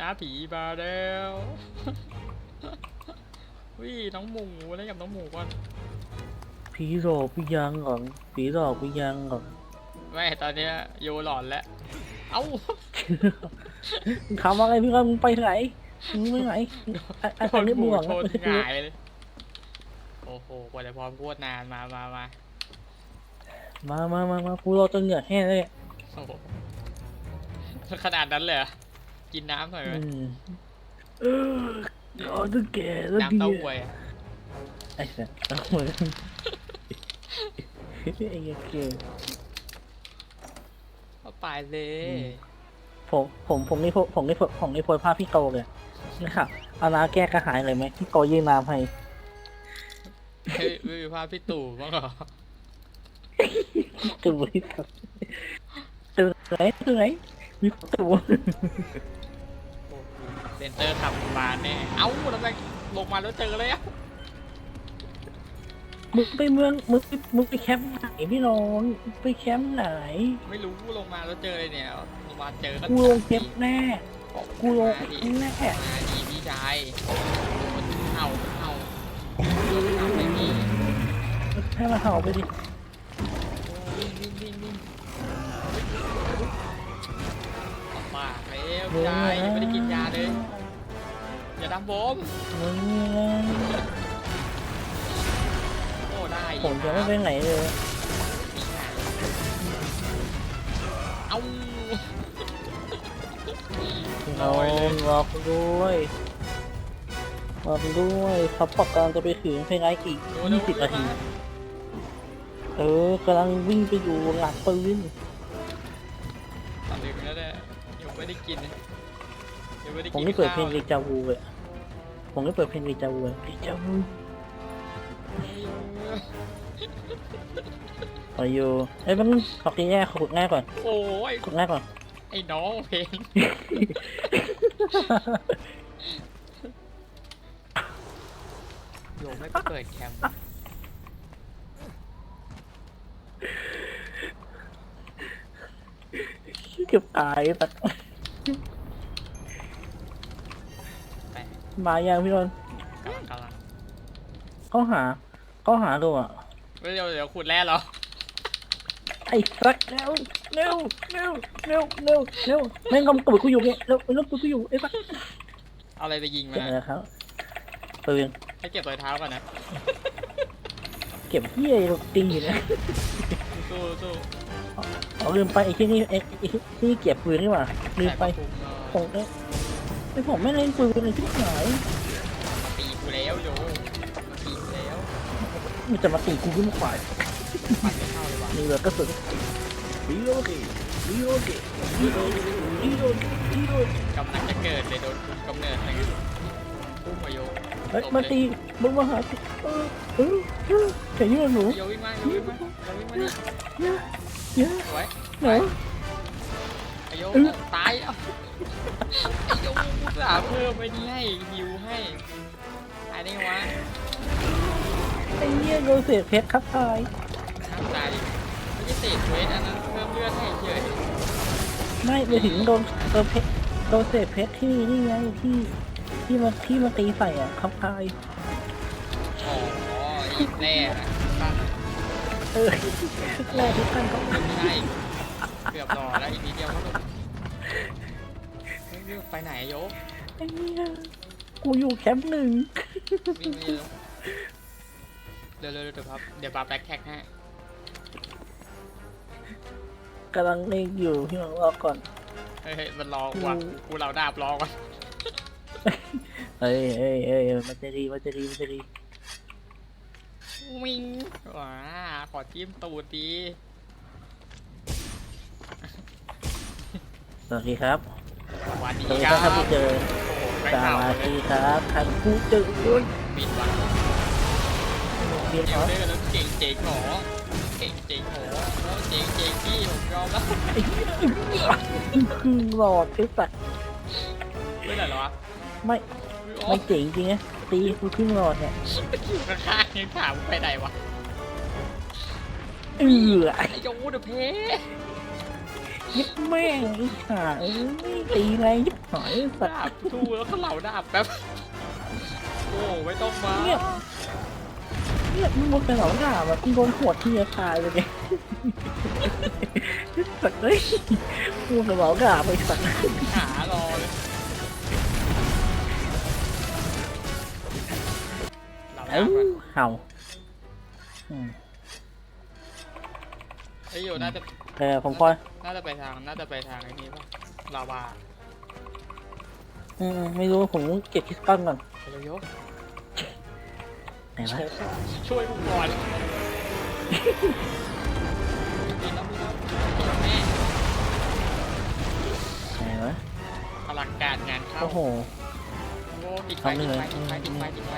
น้าผีมาแล้ววิน้องหมูเล่นกับน้องหมูก่อนผีหลอกพี่ยังก่อนผีหลอกพี่ยังก่อนไม่ตอนเนี้ยโยหลอนแล้วเอ้ามึงทำอะไรพี่ครับมึงไปไหนมึงไปไหนไอ้ไอ้คนนี้หมึมูงหวังชนไม่ใช่หงายเลยโอ้โหกว่าจะพร้อมพูดนานมามามามามามามากูรอจนเหงื่อแห้งเลยโอ้โหขนาดนั้นเลยเหรอ กินน้ำหน่อยไหมอืมเออรอจนแก่แล้วน้ำดีเต้าหวยอะไอ้สัสเอาเหมือนไอ้เหี้ยเก่งเอาไปเลยผมผมผมนี่ผมผมนี่ผมนี่โพสภาพพี่โตเลยนะครับเอาน้ำแก้กระหายเลยไหมพี่โตยื่นน้ำให้เฮ้ยไม่มีภาพพี่ตู่บ้างเหรอตู่ที่สุดตู่ไหนตู่ไหนมีตู่โอ้โห เซนเตอร์ทำบานแน่เอ้าแล้วแม่งลงมาแล้วเจอเลยอะมึงไปเมืองมึงไปมึงไปแคมป์ไหนพี่น้องไปแคมป์ไหนไม่รู้ลงมาแล้วเจอเลยเนี่ยลงมาเจอก็กูลงแคมป์แน่กูลงแน่มาดีพี่ชายมันเห่าเห่าเห่าไม่มีให้มาเห่าไปดิวิ่งวิ่งวิ่งวิ่งออกปากแล้วพี่ชายยังไม่ได้กินยาเลย อย่าดำผมมึงโอ้ได้ผมจะไม่ไปไหนเลยเอาพี่น้องรอกูด้วยรอกูด้วยซัพพอร์ตกำลังจะไปถึงเพลงไออีกโดนยี่สิบนาที เออกำลังวิ่งไปอยู่หลังปืนตัดเลยแล้วเนี่ยยังไม่ได้กินยังไม่ได้ผมกินนี่เปิดเพลงข้าวเดจาวูเลย ผมนี่เปิดเพลงเดจาวูเลยเดจาวูอายุเอ้ยมันขอกินแง่ขอขุดง่ายก่อนโอ้ยขุดง่ายก่อนไอ้น้องเพลงโยมไม่เปิดแคมป์เกือบตายแต่ไมายังพี่นนท์กำลังกำลังเขาหาเขาหาดูอะเดี๋ยวเดี๋ยวขุดแร่เหรอไอ้สักเร็วเร็วเร็วเร็วเร็วเร็วแม่งกำกับกูอยู่เนี่ยเร็วเร็วกูอยู่ไอ้สักเอาอะไรไปยิงมาเก็บอะไรครับปืนให้เก็บรอยเท้าก่อนนะเก็บเหี้ยตีอยู่นะสู้สู้เอาลืมไปไอ้ที่นี่ไอ้ไอ้ที่นี่เก็บปืนนี่หว่าลืมไปแต่ก็ผคุ้มเนี่ย ไอ้ผมไม่เล่นปืนเลยที่ไหนมาตีกูแล้วโยมาตีกูแล้วมันจะมาตีกูขึ้นขวายปัดไม่เข้าเลยวะนี่เหลือกระสุนรีโหลดรีโหลดรีโหลดรีโหลดรีโหลดกำลังจะเกิดเลยโดนคุมกำเนิดอะไรกันพุ่งมาโยเฮ้ยมาตีมึงมาหาตีเออเออเออแค่นี้หนูโยวิ่งมาโยวิ่งมาโยวิ่งมานี่เยอะเยอะสวยหนูไอ โยตายเอ้าไอโยอุตส่าห์เพิ่มไปนี่ให้ฮิวให้ตายได้ไงวะไอ้เหี้ยโดนเศษเพชรครับตายห้ามตายไม่ใช่เศษเวทอันนั้นเพิ่มเลือดให้เฉยไม่ไปถึงโดนโดนเพชรโดนเศษเพชรที่นี่ไงที่ที่มาที่มาตีใส่อะครับตายอ๋ออีกแร่นะตั้งเออแรกที่ตั้งเขาไม่ใช่เกือบรอแล้วอีกนิดเดียวก็หลุด เฮ้ยไปไหนอะโยไอ้เหี้ยกูอยู่แคมป์หนึ่งวิ่งไปเร็วเร็วเร็วเดี๋ยวพับเดี๋ยวปาแบ็คแท็กให้กำลังเล่นอยู่พี่น้องรอก่อน เฮ้ยมันรอว่ะกูเราดาบรอก่อนเอ้ยเอ้ยเอ้ยมันจะดีมันจะดีมันจะดีวิ่งว้าขอจิ้มตูดดี สวัสดีครับส วัสดีสวัสดีคครัรับบที่เจอโอ้โหแบ็คสเข่าวัสเลดียครับท่านผู้เจอด้วยบินว่ะเรียนเดี๋คยวรับเด้อแล้วเก่งเจ๋งหรอเก่งเจ๋งหรอโอ้เจ๋งเจ๋งพี่ผมยอมแล้วไอ้เหี้ยครึ่งหลอดไอ้สัตว์ไม่ได้เหรอวะไม่โอ้ไม่เจ๋งจริงนะตีกูครึ่งหลอดเนี่ยอยู่ข้างๆยังถามไปไหนวะเออไอ้โยเดอะเพ ยิบแม่งไอ้ห่าเอ้ยตีแรงยิบหายสัตว์ดาบสู้แล้วก็เหล่าดาบแป๊บ โอ้ไม่ต้องมาเนี่ยเนี่ยมึงโดนไปเหล่าหน้าแบบมึงโดนหัวที่จะตายเลยเนี่ยสัตว์เอ้ยมึงโดนเหล่าหน้าไปสัตว์หารอเลยเหล่าดาเอ้าบก่อนเห่าอืมไอ้ยโยน่าจะ เออผมก็น่าจะไปทางน่าจะไปทางไอ้นี้ป่ะลาวาอืมไม่รู้ผมเก็บคริสตัลก่อนไปโยโย่ไหนโชวะว์ช่วยกูก่อนมีแล้วมีแล้วแม่ไหนวะอลังการงานเข้าโอ้โห โอ้ติดไฟเอาติดเลยไฟติดไฟติดไฟติดไฟ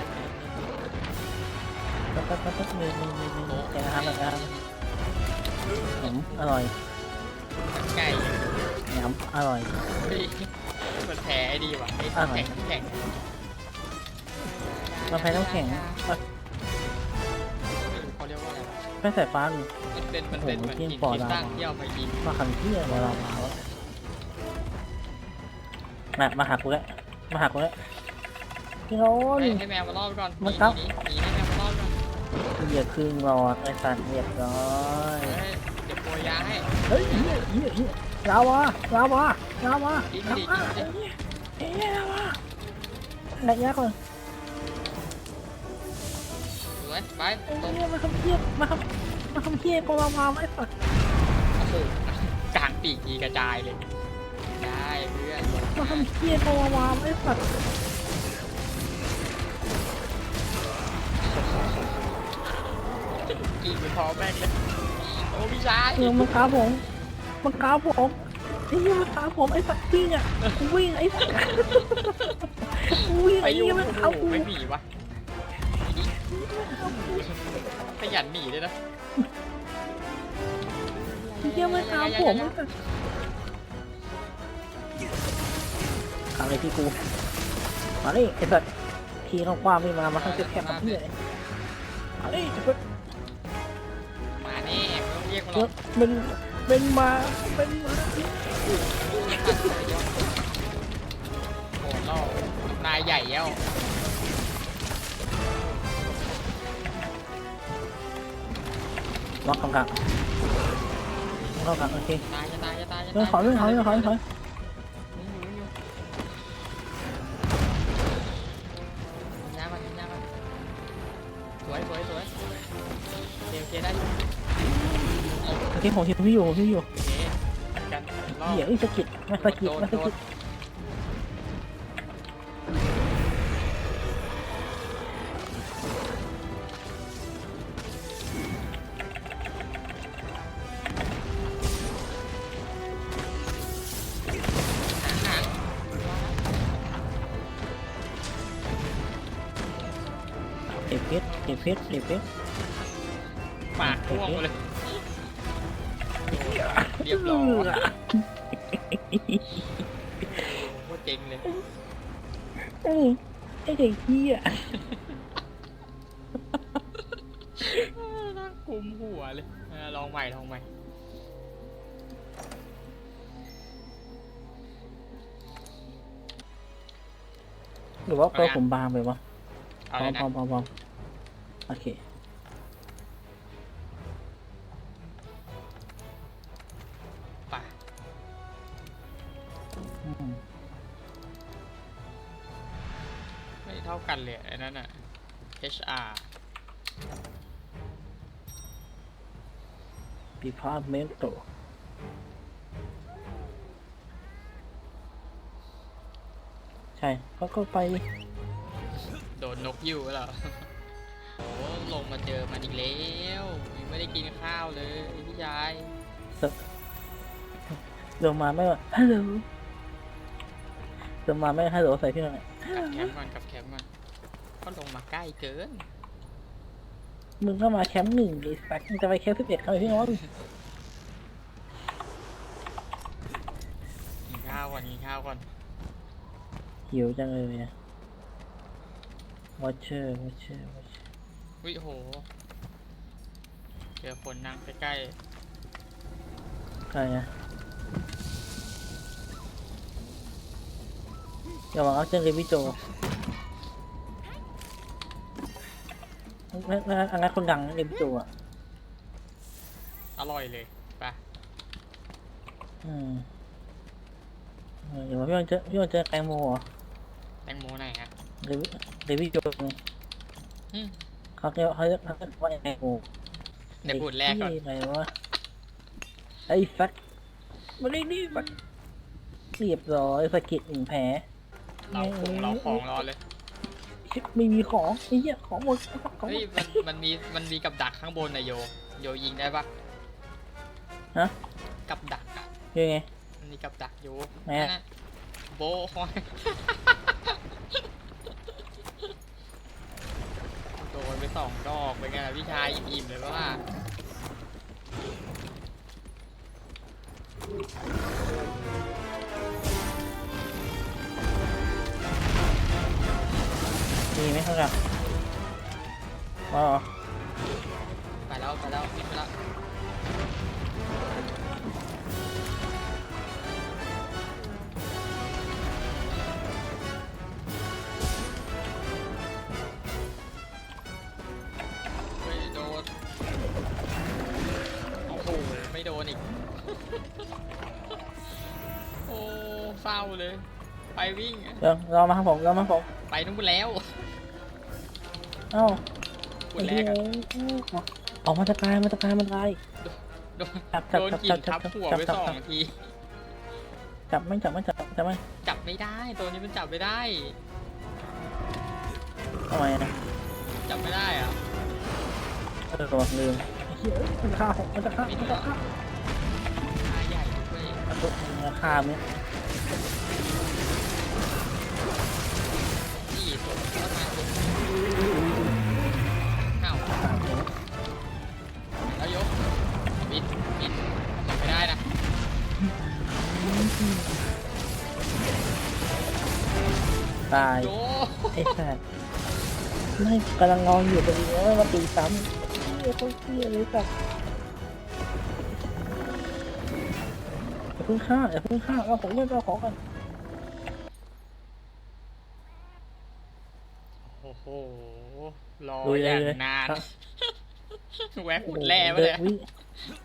ปั๊บปั๊บปั๊บปั๊บมีมีมีมีมีแกงอาหารแกงอาหา รอืมอร่อยไก่แหนมอร่อย เฮ้ยเหมือนแผลไอ้ดีว่ะไอ้อร่อยแข็งแข็งมาแพ้น้ำแข็งมาไม่รู้เขาเรียกว่าอะไรวะแพ้สายฟ้านี่มันเป็นมันเป็นโอ้เหโหมือนกินหินปอดที่อะ ตั้งที่เอามายิงมาขันที่อะไรเรามาวะมามาหากูแล้วมาหากูแล้วพี่โน้นให้ให้แมวมาล่อไปก่อนหมันีนครับ หนีหนีให้แมวมาล่อไปก่อน เหยียบครึ่งหลอดไอ้สัตว์เรียบร้อยเฮ้ยเดี๋ยวโปรยยาให้เฮ้ยเฮียเฮียเฮียลาวาลาวาลาวาอีกลาดิวาอีกดิเอ้ยเอ้ยลาวาไหนยาก่อนสวยไปเอ้ยตรงเฮียมาทำเฮียมาทำมาทำเฮียกลาวาไอ้สัตว์โอ้โหกลางปีกยีกระจายเลย ได้เพื่อนมาทำเฮียกลาวาไอ้สัตว์ ไปพอแม่งเลยโอ้พี่ชายเออมันขาผมมันขาผมไอ้เหี้ยมันขาผมไอ้สัตว์วิ่งอะกูวิ่งไอ้สัตว์กูวิ่งไปไอ้อยุ่เหี้ยงมันโอ้ขาโหกูไม่หนีวะขยันหนีด้วยนะไอ้เหี้ยมันขาผมไอ้สัตว์ขาเลยพี่กูมาดิไอ้สัตว์ทีเขาความไม่มามาทั้งเจ็บแคบมาเพื่อมาดิจะเป็น เรียกมาหรเยออะกเป็นเป็นมาเป็นมาโอ้โหล่อนายใหญ่แล้วล็อกกำกับล็อกกำกับโอเค ตายจะตายจะตายจะเรื่องตายขอเรื่องขอเรื่องขอเโอเคผมฮิวพี่อยู่ผมฮิวอยู่โอเคกันรอบเหี้ยไอ้สะกิดมาสะกิดโดนมาสะโดกินดหางเก็บเพชรเก็บเพชรเก็บเพชรปากพ่วงมาเลย เรียบร้อยโคตรเจ๋งเลยเอ้ยไอ้เด็กเหี้ยน่าคุมหัวเลยเออลองใหม่ลองใหม่หรือว่าตัวผมบางไปวะเอาพเลอยพนะอพอพอโอเค ท่ากันเลยไอ้นั่นอะ HR ดีพาร์ตเมนต์ใช่เขาก็ไป โดนนกอยู่เหรอโอ้ลงมาเจอมันอีกแล้วยังไม่ได้กินข้าวเลยพี่ชายเดินมาไม่ว่าฮัลโหลเดินมาไม่ฮัลโหลใส่พี่หน่อย กลับแคมป์ก่อนกลับแคมป์ก่อนก็ลงมาใกล้เกิน มึงก็มาแคมป์หนึ่งไอ้สักมึงจะไปแคมป์สิบเอ็ดทำไมพี่น้องกินข้าวก่อนกินข้าวก่อนหิวจังเลยอะวอชเชอร์วอชเชอร์วอชเชอร์วิโห เจอคนนั่งใกล้ใครอะๆ อย่าหวังเอาเจอเลยพี่โจนั่นนั่นอันนั้นคนดังนะเลยพี่โจอะอร่อยเลยไปอืมเออเดี๋ยวพี่วันเจอพี่วันเจอแตงโมเหรอแตงโมไหนฮะเดวิเดวิดโจไงอืมเขาเรียกเขาเรียกเขาเรียกว่าแตงโมเดี๋ยวพูดแรกก่อนไอ้เหี้ยอะไรวะไอ้ฟัดมาดิดิฟัดเรียบร้อยสะกิดหนึ่งแผล เราของเราของรอเลยชิบไม่มีของไอ้เหี้ยของหมดของหมเฮ้ยดมันมันมีมันมีกับดักข้างบนนะโย โยยิงได้ปะฮะกับดักอะยังไง มันมีกับดักอยู่ไหนอะนั่นน่ะโบคอยโดนไปสองดอกเป็นไงล่ะพี่ชายอิ่มๆเลยว่ามี เดี๋ยวรอมาครับผมรอมาครับผมไปนู่นแล้วเอ้าคุณแรกอะออกมาจะตายมาจะตายมันตายโดนจับจับโดนจับกิจันบจัทับบจับหัวจับไปจับสองจับที จับไม่จับไม่จับจับไม่จับไม่ได้ ตัวนี้มันจับไม่ได้ ทำไมนะจับไม่ได้อะเออระวังลืมไอ้เหี้ยเอ้ยมันจะฆ่าผมมันจะฆ่ามันจะฆ่าขาใหญ่ด้วยมันจะฆ่ามึงนี่ อ้าวแล้วยกบินบินจับไม่ได้นะตายโยไอ้สัสไม่กำลังนอนอยู่พอดีแล้วมาตีซ้ำเฮียเขาเฮียเลยสัสอย่าเพิ่งฆ่าอย่าเพิ่งฆ่าเอาของเล่นเอาของกัน โอ้โห รออย่างนานแวะขุดแร่มาเลยวิ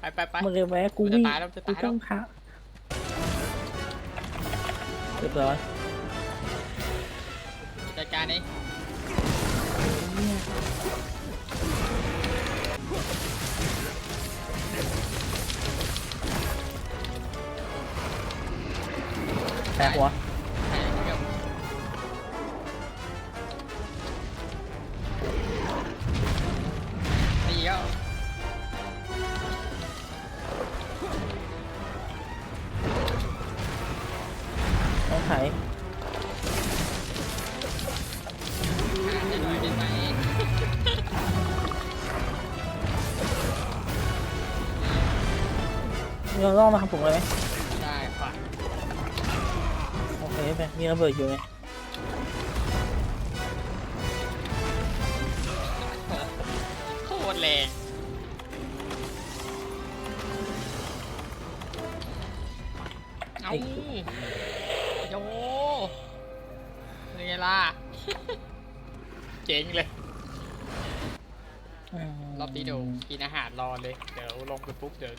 ไปไปไปมันเลยแวะกูจะวิ่งตายแล้วจะกูตายแล้ต้วองพระเรียบร้อยจัดการเองแตกหัว เราล่อมาทำผมเลยไหมได้ค่ะโอเคไปมีระเบิดอยู่ไงโคตรแรงเอาโยเป็นไงล่ะ เจ๋งเลยมรอบนี้เดี๋ยวกินอาหารรอเลย เดี๋ยวลงไปปุ๊บเดี๋ยว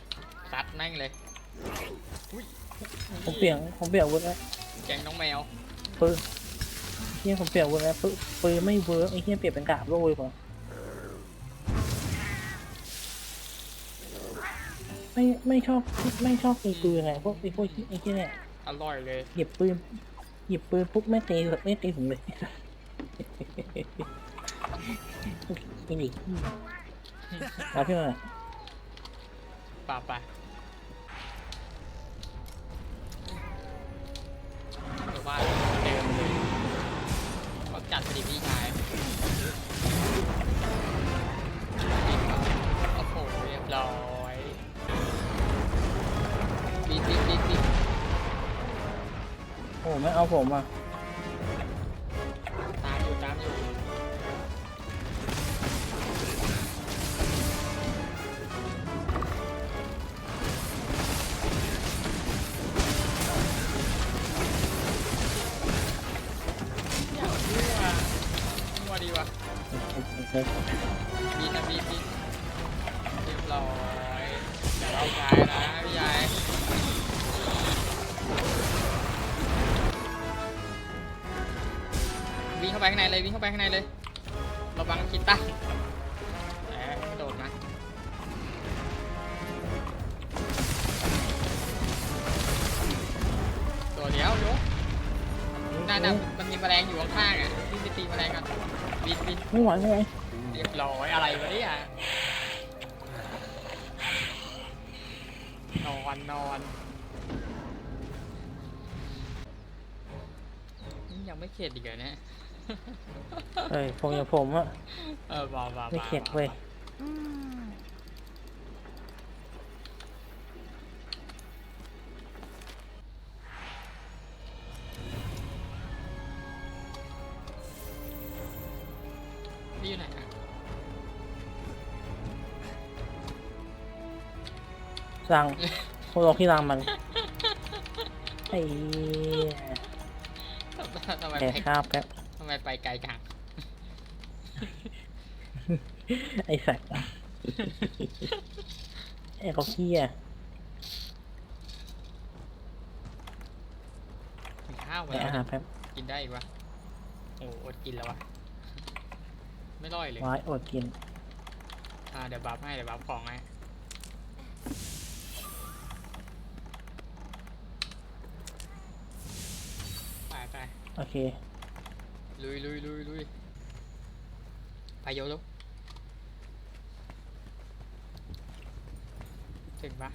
ซัดแม่งเลยอุ้ย ผมเปลี่ยนผมเปลี่ยนอาวุธแล้วแกงน้องแมวปืนเฮียผมเปลี่ยนอาวุธแล้วปืนปืนไม่เวิร์กไอ้เฮียเปลี่ยนเป็นดาบโล่ดีกว่าไม่ไม่ชอบไม่ชอบตีปืนไงพวกไอ้พวกไอ้ที่เนี่ยอร่อยเลยหยิบปืนหยิบปืนปุ๊บไม่ตีแบบไม่ตีผมเลยไม่ดีเอาพี่มาป่าไปเไม่เอาผมอะ เลยวิ่งเข้าไปข้างในเลยระวังคิดตั้งแหมกระโดดมาตัวเดียวยกน่าจะมันมีแมลงอยู่ข้างๆอะวิ่งไปตีแมลงกันบินบินไม่ไหวไม่ไหวเรียบร้อยอะไรวะเนี่ยนอนนอนนี่ยังไม่เข็ดอีกเหรอเนี่ย เอ้ยผมอย่างผมอะเออบาบาไม่เข็ดเว้ยนี่อยู่ไหนอะสั่งผมลงที่รางมันไอ้เหี้ยทำไมแกไปข้าวแป๊บทำ ไมไปไกลจังไอ้สัตว์ไอ้เขาเขี้ยกินข้าวมาไอ้แล้วอาหารแป๊บกินได้อีกวะโอ้อดกินแล้ววะไม่ร่อยเลยไว้อดกิน อ่าเดี๋ยวบัฟให้เดี๋ยวบัฟของให้ไปไปโอเค ลุยลุยลุยลุยไปเยอะลุถึงปะ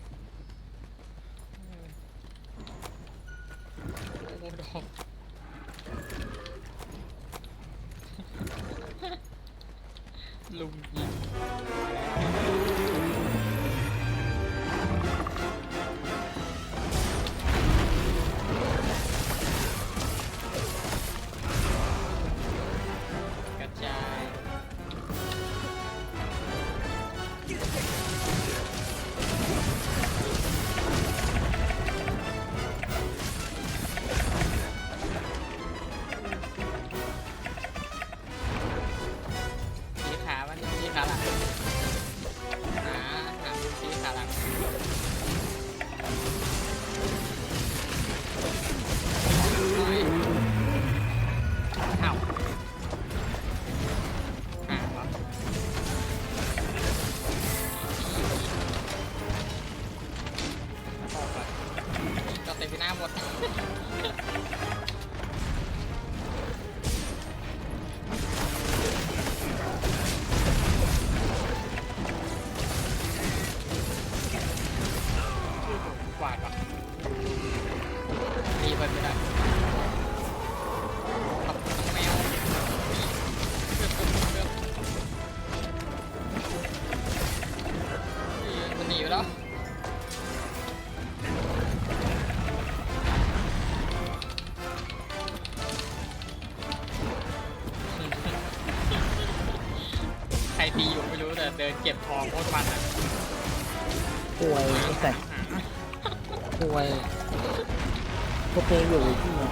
พวกเองอยู่ที่ไหน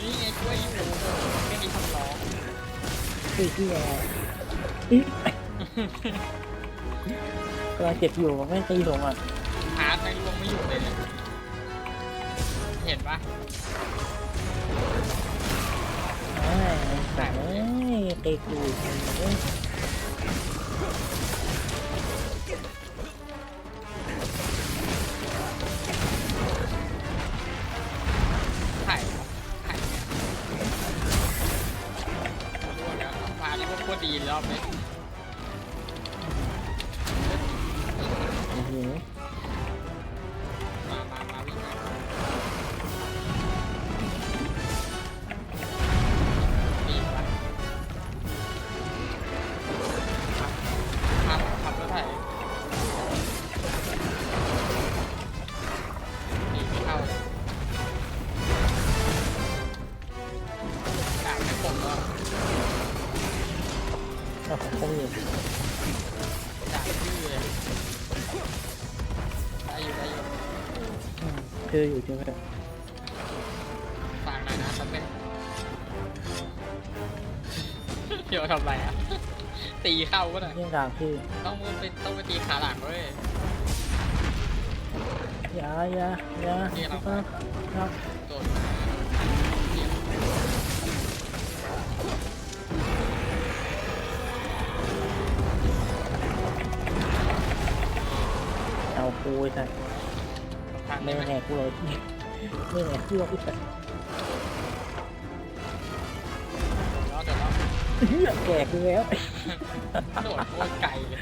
นี่ไงช่วยอยู่แค่นี้ทำร้องไอ้ที่ไหนอีกำลังเจ็บอยู่ไม่ตีผมอะหาแตงลงไม่อยู่เลยเนี่ยเห็นปะไอ้สัตว์เอ้ยเตะกูเอ้ย คตร เดี๋ยวทำไรอะ ตีเข้าก็ได้เรื่องราวคือต้องไปต้องไปตีขาหลังเว้ย อย่าอย่าอย่านี่เรา ครับครับโดดเดี๋ยวเอากูไอ้สัสทางไม่นี้ไหมแหกกูเลยไม่แหกกูหรอกไอ้สัส เหี้ยแกกแล้ว โดดโคตรไกลเลย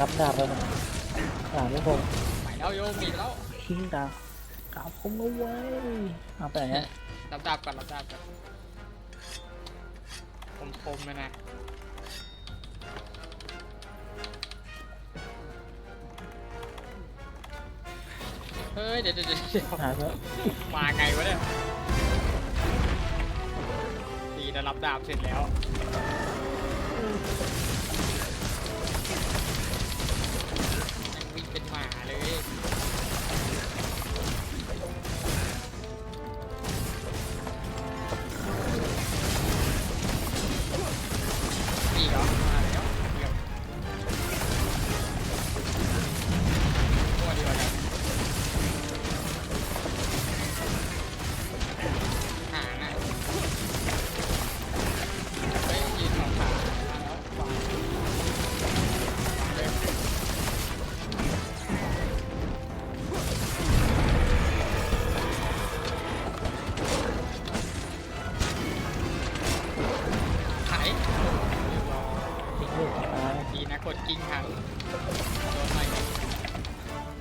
รับดาบแล้วนะดาบไม่คมไปแล้วโยมมีแล้วทิ้งดาบดาบคมเอาไว้เอาไปไหนเนี่ยรับดาบก่อนรับดาบก่อนคมคมๆเลยนะเฮ้ยเดี๋ยวเดี๋ยวเดี๋ยวเดี๋ยวหาเถอะมาไงวะเนี่ยดีนะรับดาบเสร็จแล้ว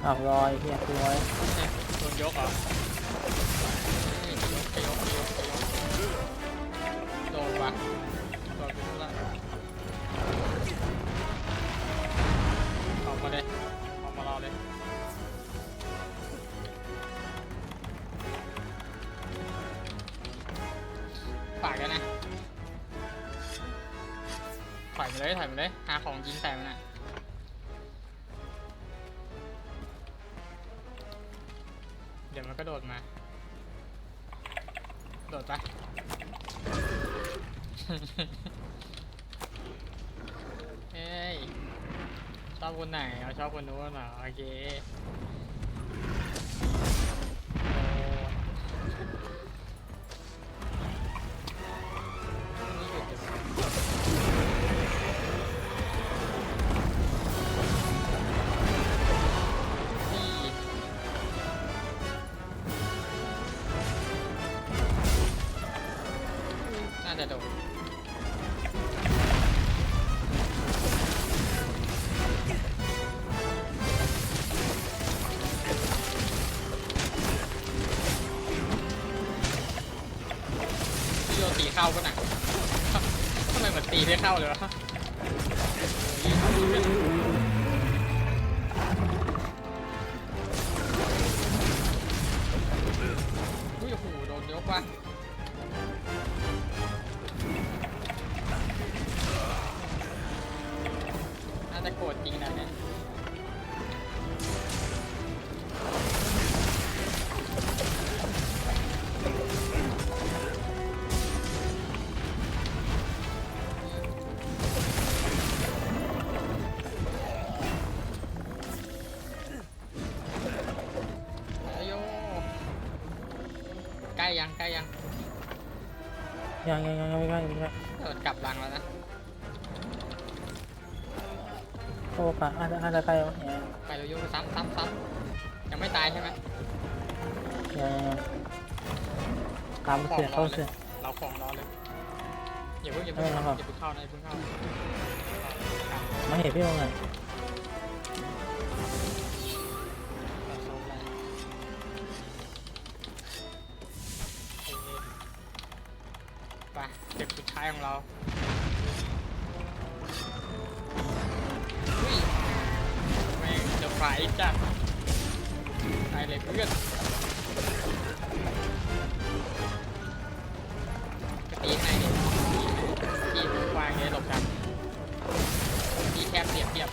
อ้าวลอยเฮียกูลอย เดี๋ยวมันก็โดดมา โดดปะเฮ้ย ชอบคนไหนเอาชอบคนนู้นเหรอโอเค เหมือนตีไม่เข้าเลยวะอุ้ยโอ้โหโดนยกว่ะน่าจะโกรธจริงนะเนี่ย ยังยังยังยังไม่ใกล้ยังไม่ใกล้เออกลับรังแล้วนะโอ้ปะอาจจะอาจจะใกล้แล้วเนี่ยไปเร็วโยซ้ำซ้ำซ้ำยังไม่ตายใช่ไหมยังยังยังตามเสือเข้าเสือเราของรอเลยอย่าเพิ่งอย่าเพิ่งไม่อย่าเอาครับเพิ่งเข้านะอย่าเพิ่งเข้า มาเห็นพี่ตรงไห ท้ายของเราแม่งจะไฟจ้ะตายเลยเพื่อนกระตีนไหนตีวางเงี้ยหลบกันที่แคบเปรียบเปรียบ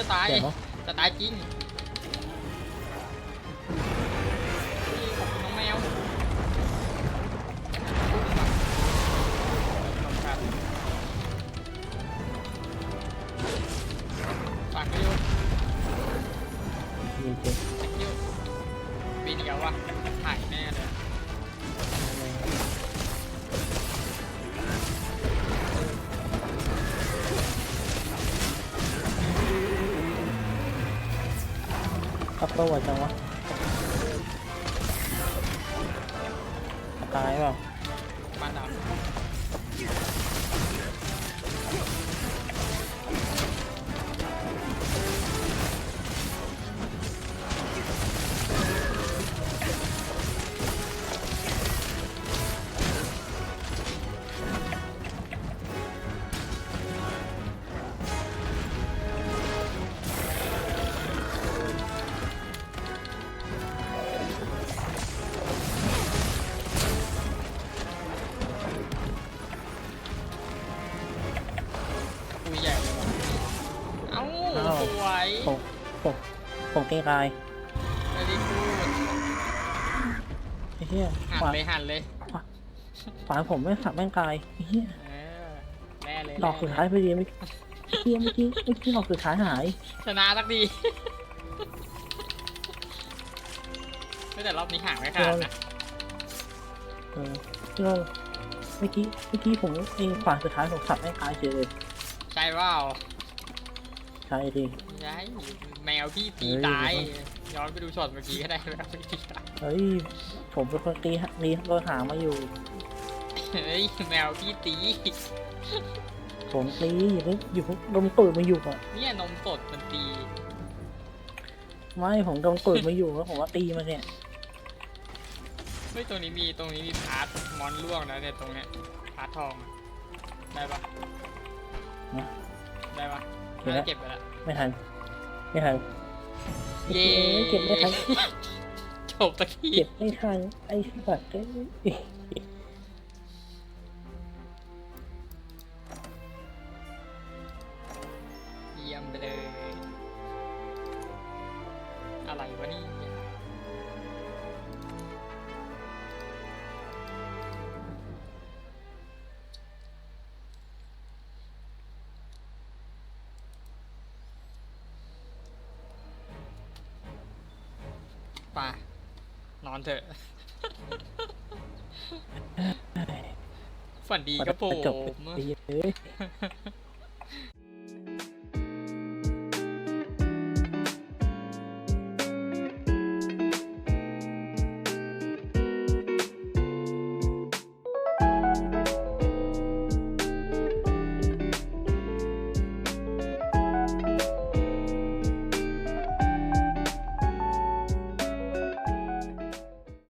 จะตายเจ็บปะจะตายจริง ตายเปล่าบ้านดา กรงกายไม่ได้พูดไอ้เหี้ยหันขวาเลยหันเลยขวาผมไม่สับแม่งกายไอ้เหี้ยเออแน่เลยดอกสุดท้ายพอดีไม่เหี้ยเมื่อกี้เมื่อกี้ดอกสุดท้ายหายชนะสักดีไม่แต่รอบนี้ห่างไม่ขาดนะเออที่เราเมื่อกี้เมื่อกี้ผมเองขวาสุดท้ายผมสับแม่งกายเฉยเลยใช่เปล่าใช่ดิใช่ แมวพี่ตีเฮ้ยตายย้อนไปดูช็อตเมื่อกี้ก็ได้แมวพี่ตีตายเฮ้ย ผมเป็นคนตีตีโดนหางมาอยู่ เฮ้ยแมวพี่ตีผมตีอยู่ปุ๊บอยู่ปุ๊บโดนตูดมาอยู่อะเนี่ยนมสดมันตีไม่ผมโดนตูดมาอยู่แล้วผมว่าตีมันเนี่ยเฮ้ยตรงนี้มีตรงนี้มีพาร์ทมอนล่วงนะเนี่ยตรงเนี้ยพาร์ททองอะได้ปะได้ปะเห็นแล้ว เก็บไปละไม่ทัน ไม่ทันเย้เก็บไม่ทันจบตะกี้เก็บไม่ทันไอ้สัตว์เอ้ย ไป่ะนอนเถอะ ฝันดีครับผจบมดีเลย